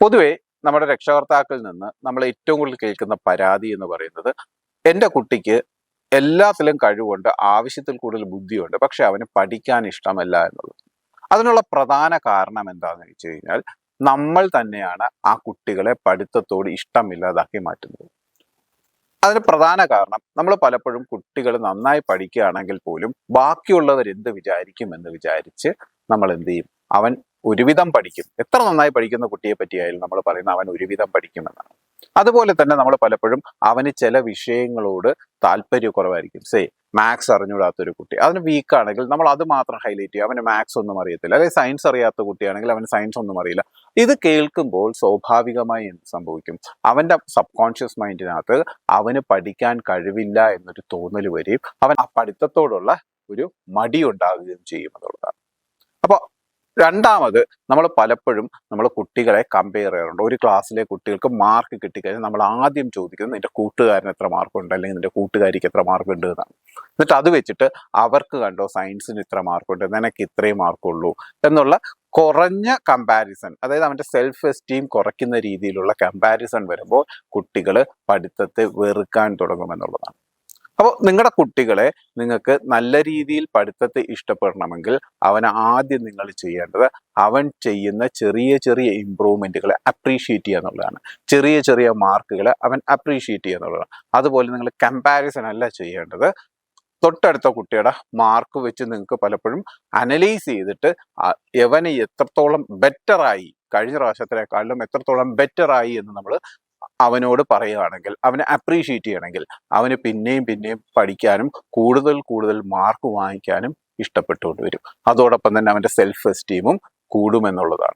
പൊതുവെ നമ്മുടെ രക്ഷകർത്താക്കളിൽ നിന്ന് നമ്മൾ ഏറ്റവും കൂടുതൽ കേൾക്കുന്ന പരാതി എന്ന് പറയുന്നത് എന്റെ കുട്ടിക്ക് എല്ലാത്തിലും കഴിവുണ്ട് ആവശ്യത്തിൽ കൂടുതൽ ബുദ്ധിയുണ്ട് പക്ഷെ അവന് പഠിക്കാൻ ഇഷ്ടമല്ല എന്നുള്ളത്. അതിനുള്ള പ്രധാന കാരണം എന്താണെന്ന് വെച്ച് കഴിഞ്ഞാൽ നമ്മൾ തന്നെയാണ് ആ കുട്ടികളെ പഠിത്തത്തോട് ഇഷ്ടമില്ലാതാക്കി മാറ്റുന്നത്. അതിന് പ്രധാന കാരണം നമ്മൾ പലപ്പോഴും കുട്ടികൾ നന്നായി പഠിക്കുകയാണെങ്കിൽ പോലും ബാക്കിയുള്ളവർ എന്ത് വിചാരിക്കും എന്ന് വിചാരിച്ച് നമ്മൾ എന്ത് ചെയ്യും? അവൻ ഒരുവിധം പഠിക്കും. എത്ര നന്നായി പഠിക്കുന്ന കുട്ടിയെ പറ്റിയായാലും നമ്മൾ പറയുന്ന അവൻ ഒരുവിധം പഠിക്കുമെന്നാണ്. അതുപോലെ തന്നെ നമ്മൾ പലപ്പോഴും അവന് ചില വിഷയങ്ങളോട് താല്പര്യക്കുറവായിരിക്കും സേ മാത്സ് അറിഞ്ഞുകൂടാത്തൊരു കുട്ടി. അതിന് വീക്ക് ആണെങ്കിൽ നമ്മൾ അത് മാത്രം ഹൈലൈറ്റ് ചെയ്യും. അവന് മാത്സ് ഒന്നും അറിയത്തില്ല. അല്ലെങ്കിൽ സയൻസ് അറിയാത്ത കുട്ടിയാണെങ്കിൽ അവന് സയൻസ് ഒന്നും അറിയില്ല. ഇത് കേൾക്കുമ്പോൾ സ്വാഭാവികമായി എന്ത് സംഭവിക്കും? അവന്റെ സബ് കോൺഷ്യസ് മൈൻഡിനകത്ത് അവന് പഠിക്കാൻ കഴിവില്ല എന്നൊരു തോന്നൽ വരികയും അവൻ ആ പഠിത്തത്തോടുള്ള ഒരു മടി ഉണ്ടാകുകയും ചെയ്യും എന്നുള്ളതാണ്. അപ്പോൾ രണ്ടാമത് നമ്മൾ പലപ്പോഴും നമ്മൾ കുട്ടികളെ കമ്പയർ ചെയ്യാറുണ്ട്. ഒരു ക്ലാസ്സിലെ കുട്ടികൾക്ക് മാർക്ക് കിട്ടിക്കഴിഞ്ഞാൽ നമ്മൾ ആദ്യം ചോദിക്കുന്നത് നിന്റെ കൂട്ടുകാരന് എത്ര മാർക്കുണ്ട് അല്ലെങ്കിൽ നിന്റെ കൂട്ടുകാരിക്ക് എത്ര മാർക്കുണ്ട് എന്നാണ്. എന്നിട്ട് അത് വെച്ചിട്ട് അവർക്ക് കണ്ടോ സയൻസിന് ഇത്ര മാർക്കുണ്ട് നിനക്ക് ഇത്രയും മാർക്കുള്ളൂ എന്നുള്ള കുറഞ്ഞ കമ്പാരിസൺ അതായത് അവന്റെ സെൽഫ് എസ്റ്റീം കുറയ്ക്കുന്ന രീതിയിലുള്ള കമ്പാരിസൺ വരുമ്പോൾ കുട്ടികൾ പഠിത്തത്തെ വെറുക്കാൻ തുടങ്ങുമെന്നുള്ളതാണ്. അപ്പോൾ നിങ്ങളുടെ കുട്ടികളെ നിങ്ങൾക്ക് നല്ല രീതിയിൽ പഠിത്തത്തെ ഇഷ്ടപ്പെടണമെങ്കിൽ അവൻ ആദ്യം നിങ്ങൾ ചെയ്യേണ്ടത് അവൻ ചെയ്യുന്ന ചെറിയ ചെറിയ ഇമ്പ്രൂവ്മെന്റുകളെ അപ്രീഷിയേറ്റ് ചെയ്യുക എന്നുള്ളതാണ്. ചെറിയ ചെറിയ മാർക്കുകളെ അവൻ അപ്രീഷിയേറ്റ് ചെയ്യുക എന്നുള്ളതാണ്. അതുപോലെ നിങ്ങൾ കമ്പാരിസൺ അല്ല ചെയ്യേണ്ടത്. തൊട്ടടുത്ത കുട്ടിയുടെ മാർക്ക് വെച്ച് നിങ്ങൾക്ക് പലപ്പോഴും അനലൈസ് ചെയ്തിട്ട് എവനെ എത്രത്തോളം ബെറ്ററായി കഴിഞ്ഞ പ്രാവശ്യത്തിനേക്കാളും എത്രത്തോളം ബെറ്ററായി എന്ന് നമ്മൾ അവനോട് പറയുകയാണെങ്കിൽ അവനെ അപ്രീഷിയേറ്റ് ചെയ്യണമെങ്കിൽ അവന് പിന്നെയും പിന്നെയും പഠിക്കാനും കൂടുതൽ കൂടുതൽ മാർക്ക് വാങ്ങിക്കാനും ഇഷ്ടപ്പെട്ടുകൊണ്ട് വരും. അതോടൊപ്പം തന്നെ അവന്റെ സെൽഫ് എസ്റ്റീമും കൂടുമെന്നുള്ളതാണ്.